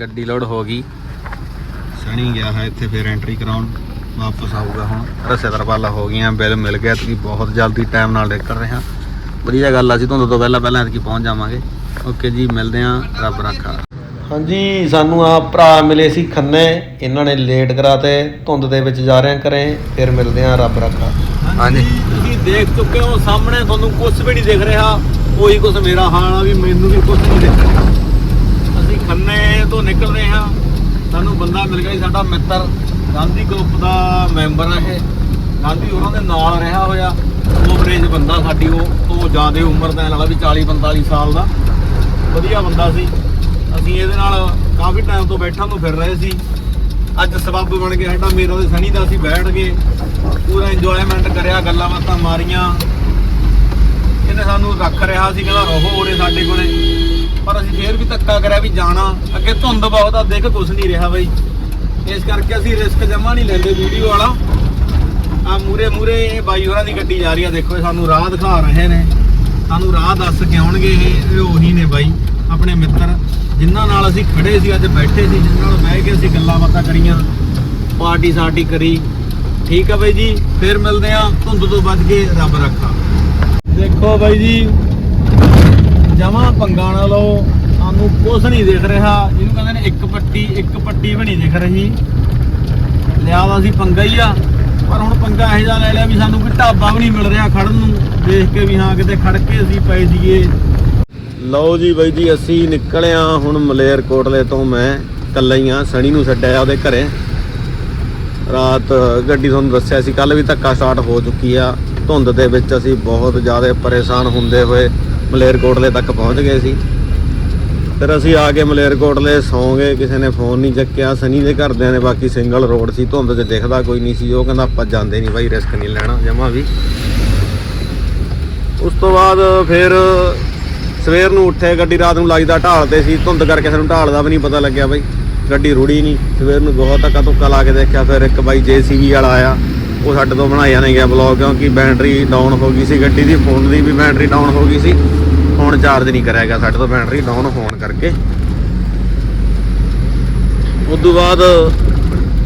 ਗੱਡੀ ਲੋਡ ਹੋ ਗਈ। ਸਣੀ ਗਿਆ ਹੈ ਇੱਥੇ ਫਿਰ ਐਂਟਰੀ ਕਰਾਉਣ। ਵਾਪਸ ਆਊਗਾ ਹੁਣ। ਰਸੇ ਤਰਪਾਲਾ ਹੋ ਗਈਆਂ ਬਿੱਲ ਮਿਲ ਗਿਆ ਤੇ ਬਹੁਤ ਜਲਦੀ ਟਾਈਮ ਨਾਲ ਨਿਕਲ ਰਹੇ ਹਾਂ। ਵਧੀਆ ਗੱਲ ਆ ਸੀ ਤੁਹਾਨੂੰ ਤੋਂ ਪਹਿਲਾਂ ਪਹਿਲਾਂ ਐਤਕੀ ਪਹੁੰਚ ਜਾਵਾਂਗੇ। ਓਕੇ ਜੀ ਮਿਲਦੇ ਹਾਂ ਰੱਬ ਰੱਖਾ ਹਾਂਜੀ ਸਾਨੂੰ ਆ ਭਰਾ ਮਿਲੇ ਸੀ ਖੰਨੇ। ਇਹਨਾਂ ਨੇ ਲੇਟ ਕਰਾਤੇ ਧੁੰਦ ਦੇ ਵਿੱਚ ਜਾ ਰਹੇ ਕਰੇ ਫਿਰ ਮਿਲਦੇ ਹਾਂ ਰੱਬ ਰੱਖਾ ਹਾਂਜੀ। ਤੁਸੀਂ ਦੇਖ ਚੁੱਕੇ ਹੋ ਸਾਹਮਣੇ ਤੁਹਾਨੂੰ ਕੁਝ ਵੀ ਨਹੀਂ ਦਿਖ ਰਿਹਾ। ਉਹੀ ਕੁਝ ਮੇਰਾ ਹਾਲ ਆ ਵੀ ਮੈਨੂੰ ਵੀ ਕੁਝ ਨਹੀਂ ਦਿਖ ਰਿਹਾ ਅਸੀਂ ਖੰਨੇ ਤੋਂ ਨਿਕਲ ਰਹੇ ਹਾਂ ਸਾਨੂੰ ਬੰਦਾ ਮਿਲ ਗਿਆ ਜੀ ਸਾਡਾ ਮਿੱਤਰ ਗਾਂਧੀ ਗਰੁੱਪ ਦਾ ਮੈਂਬਰ ਆ ਇਹ। ਗਾਂਧੀ ਉਹਨਾਂ ਦੇ ਨਾਲ ਰਿਹਾ ਹੋਇਆ। ਓਵਰੇਜ ਬੰਦਾ ਸਾਡੀ ਉਹ ਤੋਂ ਜ਼ਿਆਦਾ ਉਮਰ ਦਾ ਨਾਲ ਵੀ 40 45 ਸਾਲ ਦਾ। ਵਧੀਆ ਬੰਦਾ ਸੀ। ਅਸੀਂ ਇਹਦੇ ਨਾਲ ਕਾਫੀ ਟਾਈਮ ਤੋਂ ਬੈਠਾਂ ਨੂੰ ਫਿਰ ਰਹੇ ਸੀ। ਅੱਜ ਸਬੱਬ ਬਣ ਗਿਆ ਸਾਡਾ, ਮੇਰਾ ਤੇ ਸਣੀ ਦਾ ਅਸੀਂ ਬੈਠ ਗਏ। ਪੂਰਾ ਇੰਜੋਇਮੈਂਟ ਕਰਿਆ, ਗੱਲਾਂ ਬਾਤਾਂ ਮਾਰੀਆਂ। ਇਹਨੇ ਸਾਨੂੰ ਰੱਖ ਰਿਹਾ ਸੀ, ਕਹਿੰਦਾ ਰਹੋ ਉਰੇ ਸਾਡੇ ਕੋਲੇ। ਪਰ ਅਸੀਂ ਫੇਰ ਵੀ ਧੱਕਾ ਕਰਿਆ ਵੀ ਜਾਣਾ। ਅੱਗੇ ਧੁੰਦ ਬਹੁਤ ਆ, ਦੇਖ ਕੁਝ ਨਹੀਂ ਰਿਹਾ ਬਈ। ਇਸ ਕਰਕੇ ਅਸੀਂ ਰਿਸਕ ਜਮਾ ਨਹੀਂ ਲੈਂਦੇ ਵੀਡੀਓ ਵਾਲਾ। ਆ ਮੂਰੇ ਮੂਰੇ ਇਹ ਬਾਈ ਹੋਰਾਂ ਦੀ ਗੱਡੀ ਜਾ ਰਹੀ ਆ, ਦੇਖੋ ਸਾਨੂੰ ਰਾਹ ਦਿਖਾ ਰਹੇ ਨੇ। ਸਾਨੂੰ ਰਾਹ ਦੱਸ ਕੇ ਆਉਣਗੇ ਇਹ ਉਹੀ ਨੇ ਬਾਈ, ਆਪਣੇ ਮਿੱਤਰ। ਜਿਨ੍ਹਾਂ ਨਾਲ ਅਸੀਂ ਖੜੇ ਸੀ, ਅੱਜ ਬੈਠੇ ਸੀ, ਜਿਨ੍ਹਾਂ ਨਾਲ ਬਹਿ ਕੇ ਅਸੀਂ ਗੱਲਾਂ ਬਾਤਾਂ ਕਰੀਆਂ, ਪਾਰਟੀ ਸਾਟੀ ਕਰੀ। ਠੀਕ ਆ ਬਾਈ ਜੀ, ਫੇਰ ਮਿਲਦੇ ਆ, ਧੁੰਦ ਤੋਂ ਬਚ ਕੇ ਰੱਬ ਰੱਖਾ। ਦੇਖੋ ਬਾਈ ਜੀ ਜਮਾ ਪੰਗਾ ਨਾ ਲਓ ਸਾਨੂੰ ਕੁਝ ਨਹੀਂ ਦਿਖ ਰਿਹਾ। ਇਹਨੂੰ ਕਹਿੰਦੇ ਨੇ ਇੱਕ ਪੱਟੀ ਇੱਕ ਪੱਟੀ ਵੀ ਨਹੀਂ ਦਿਖ ਰਹੀ। ਲਿਆ ਦਾ ਅਸੀਂ ਪੰਗਾ ਹੀ ਆ। ਪਰ ਹੁਣ ਪੰਗਾ ਇਹੋ ਜਿਹਾ ਲੈ ਲਿਆ ਵੀ ਸਾਨੂੰ ਕੋਈ ਢਾਬਾ ਵੀ ਨਹੀਂ ਮਿਲ ਰਿਹਾ ਖੜਨ ਨੂੰ। ਦੇਖ ਕੇ ਵੀ ਹਾਂ, ਕਿਤੇ ਖੜ ਕੇ ਅਸੀਂ ਪਏ ਸੀਗੇ। ਲਓ ਜੀ ਬਾਈ ਜੀ, ਅਸੀਂ ਨਿਕਲਿਆ ਹੁਣ ਮਲੇਰਕੋਟਲੇ ਤੋਂ ਮੈਂ ਇਕੱਲਾ ਹੀ ਆ ਸਣੀ ਨੂੰ ਛੱਡਿਆ ਉਹਦੇ ਘਰੇ। ਰਾਤ ਗੱਡੀ ਤੁਹਾਨੂੰ ਦੱਸਿਆ ਸੀ ਕੱਲ ਵੀ ਧੱਕਾ ਸਟਾਰਟ ਹੋ ਚੁੱਕੀ ਆ। ਧੁੰਦ ਦੇ ਵਿੱਚ ਅਸੀਂ ਬਹੁਤ ਜ਼ਿਆਦਾ ਪਰੇਸ਼ਾਨ ਹੁੰਦੇ ਹੋਏ ਮਲੇਰਕੋਟਲੇ ਤੱਕ ਪਹੁੰਚ ਗਏ ਸੀ। ਫਿਰ ਅਸੀਂ ਆ ਕੇ ਮਲੇਰਕੋਟਲੇ ਸੌਂ ਗਏ, ਕਿਸੇ ਨੇ ਫੋਨ ਨਹੀਂ ਚੱਕਿਆ, ਸਨੀ ਦੇ ਘਰਦਿਆਂ ਨੇ ਬਾਕੀ ਸਿੰਗਲ ਰੋਡ ਸੀ, ਧੁੰਦ 'ਚ ਦਿਖਦਾ ਕੋਈ ਨਹੀਂ ਸੀ, ਉਹ ਕਹਿੰਦਾ ਆਪਾਂ ਜਾਂਦੇ ਨਹੀਂ ਬਾਈ ਰਿਸਕ ਨਹੀਂ ਲੈਣਾ, ਜਮਾ ਵੀ। ਉਸ ਤੋਂ ਬਾਅਦ ਫਿਰ ਸਵੇਰ ਨੂੰ ਉੱਠੇ, ਗੱਡੀ ਰਾਤ ਨੂੰ ਲਾਈਦਾ ਢਾਲ ਤੇ ਸੀ, ਧੁੰਦ ਕਰਕੇ ਸਾਨੂੰ ਢਾਲ ਦਾ ਵੀ ਨਹੀਂ ਪਤਾ ਲੱਗਿਆ ਬਾਈ। ਗੱਡੀ ਰੁੜੀ ਨਹੀਂ, ਸਵੇਰ ਨੂੰ ਬਹੁਤ ਧੱਕਾ ਧੁੱਕਾ ਲਾ ਕੇ ਦੇਖਿਆ, ਫਿਰ ਇੱਕ ਬਾਈ ਜੀਸੀਬੀ ਵਾਲਾ ਆਇਆ, ਉਹ ਸਾਡੇ ਤੋਂ ਬਣਾਇਆ ਨਹੀਂ ਗਿਆ ਬਲੌਗ ਕਿਉਂਕਿ ਬੈਟਰੀ ਡਾਊਨ ਹੋ ਗਈ ਸੀ, ਗੱਡੀ ਦੀ ਫੋਨ ਦੀ ਵੀ ਬੈਟਰੀ ਡਾਊਨ ਹੋ ਗਈ ਸੀ। ਫੋਨ ਚਾਰਜ ਨਹੀਂ ਕਰਿਆ ਗਿਆ, ਸਾਡੇ ਤੋਂ ਬੈਟਰੀ ਡਾਊਨ ਹੋਣ ਕਰਕੇ। ਉਸ ਤੋਂ ਬਾਅਦ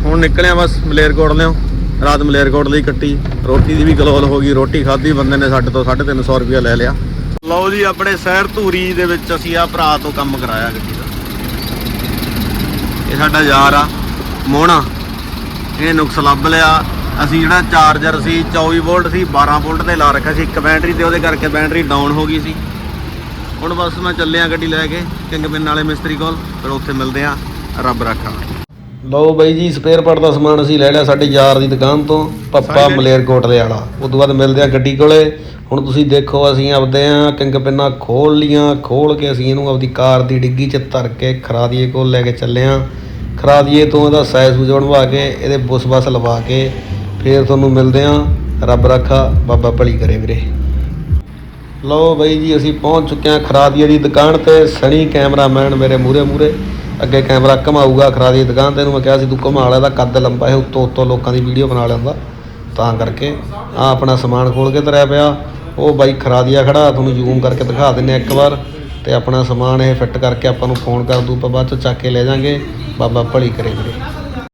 ਹੁਣ ਨਿਕਲਿਆ ਬਸ ਮਲੇਰਕੋਟ ਲਿਓ, ਰਾਤ ਮਲੇਰਕੋਟ ਲਈ ਕੱਟੀ। ਰੋਟੀ ਦੀ ਵੀ ਗਲੋਲ ਹੋ ਗਈ, ਰੋਟੀ ਖਾਧੀ, ਬੰਦੇ ਨੇ ਸਾਡੇ ਤੋਂ 350 ਰੁਪਇਆ ਲੈ ਲਿਆ। ਲਓ ਜੀ, ਆਪਣੇ ਸ਼ਹਿਰ ਧੂਰੀ ਦੇ ਵਿੱਚ ਅਸੀਂ ਆ ਭਰਾ ਤੋਂ ਕੰਮ ਕਰਾਇਆ ਗੱਡੀ ਦਾ। ਇਹ ਸਾਡਾ ਯਾਰ ਆ, ਮੋਹਣਾ। ਇਹ ਨੁਕਸ ਲੱਭ ਲਿਆ। ਅਸੀਂ ਜਿਹੜਾ ਚਾਰਜਰ ਸੀ 24 ਵੋਲਟ ਸੀ 12 ਵੋਲਟ ਤੇ ਲਾ ਰੱਖਿਆ ਸੀ। ਇੱਕ ਬੈਟਰੀ ਤੇ ਉਹਦੇ ਕਰਕੇ ਬੈਟਰੀ ਡਾਊਨ ਹੋ ਗਈ ਸੀ। ਹੁਣ ਬਸ ਮੈਂ ਚੱਲਿਆ ਗੱਡੀ ਲੈ ਕੇ ਕਿੰਗ ਪਿੰਨ ਵਾਲੇ ਮਿਸਤਰੀ ਕੋਲ ਫਿਰ ਉੱਥੇ ਮਿਲਦੇ ਆ ਰੱਬ ਰੱਖਾ। ਲਓ ਬਾਈ ਜੀ ਸਪੇਅਰ ਪਾਰਟ ਦਾ ਸਮਾਨ ਅਸੀਂ ਲੈ ਲਿਆ ਸਾਡੇ ਯਾਰ ਦੀ ਦੁਕਾਨ ਤੋਂ ਪੱਪਾ ਮਲੇਰਕੋਟਲੇ ਵਾਲਾ। ਉਸ ਤੋਂ ਬਾਅਦ ਮਿਲਦੇ ਆ ਗੱਡੀ ਕੋਲੇ। ਹੁਣ ਤੁਸੀਂ ਦੇਖੋ ਅਸੀਂ ਆਪਦੇ ਆ ਕਿੰਗ ਪਿੰਨਾਂ ਖੋਲ ਲੀਆਂ ਖੋਲ ਕੇ ਅਸੀਂ ਇਹਨੂੰ ਆਪਦੀ ਕਾਰ ਦੀ ਡਿੱਗੀ 'ਚ ਧਰ ਕੇ ਖਰਾਦੀਏ ਕੋਲ ਲੈ ਕੇ ਚੱਲੇ ਆ ਖਰਾਦੀਏ ਤੋਂ ਇਹਦਾ ਸਾਈਜ਼ ਸੂਜ ਬਣਵਾ ਕੇ ਇਹਦੇ ਬੁਸ ਬਸ ਲਵਾ ਕੇ ਫੇਰ ਤੁਹਾਨੂੰ ਮਿਲਦੇ ਆ ਰੱਬ ਰੱਖਾ ਬਾਬਾ ਭਲੀ ਕਰੇ ਵੀਰੇ। ਲਓ ਬਾਈ ਜੀ, ਅਸੀਂ ਪਹੁੰਚ ਚੁੱਕੇ ਹਾਂ ਖਰਾਦੀਏ ਦੀ ਦੁਕਾਨ ਤੇ। ਸਣੀ ਕੈਮਰਾਮੈਨ ਮੇਰੇ ਮੂਰੇ ਮੂਰੇ ਅੱਗੇ ਕੈਮਰਾ ਘਮਾਊਗਾ ਖਰਾਦੀਏ ਦੁਕਾਨ ਤੇ। ਇਹਨੂੰ ਮੈਂ ਕਿਹਾ ਸੀ, ਤੂੰ ਘੁਮਾ ਲੈ ਦਾ ਕੱਦ ਲੰਬਾ ਹੈ, ਉੱਤੋਂ ਉੱਤੋਂ ਲੋਕਾਂ ਦੀ ਵੀਡੀਓ ਬਣਾ ਲੈਂਦਾ ਤਾਂ ਕਰਕੇ ਆ ਆਪਣਾ ਸਮਾਨ ਖੋਲ ਕੇ ਤਰਿਆ ਪਿਆ। ਉਹ ਬਾਈ ਖਰਾਦੀਆ ਖੜਾ, ਤੁਹਾਨੂੰ ਜ਼ੂਮ ਕਰਕੇ ਦਿਖਾ ਦਿੰਨੇ ਆ ਇੱਕ ਵਾਰ। ਤੇ ਆਪਣਾ ਸਮਾਨ ਇਹ ਫਿੱਟ ਕਰਕੇ ਆਪਾਂ ਨੂੰ ਫੋਨ ਕਰ ਦੂ, ਆਪਾਂ ਬਾਅਦ ਚ ਚੱਕ ਕੇ ਲੈ ਜਾਾਂਗੇ। ਬਾਬਾ ਭਲੀ ਕਰੇ ਵੀਰੇ।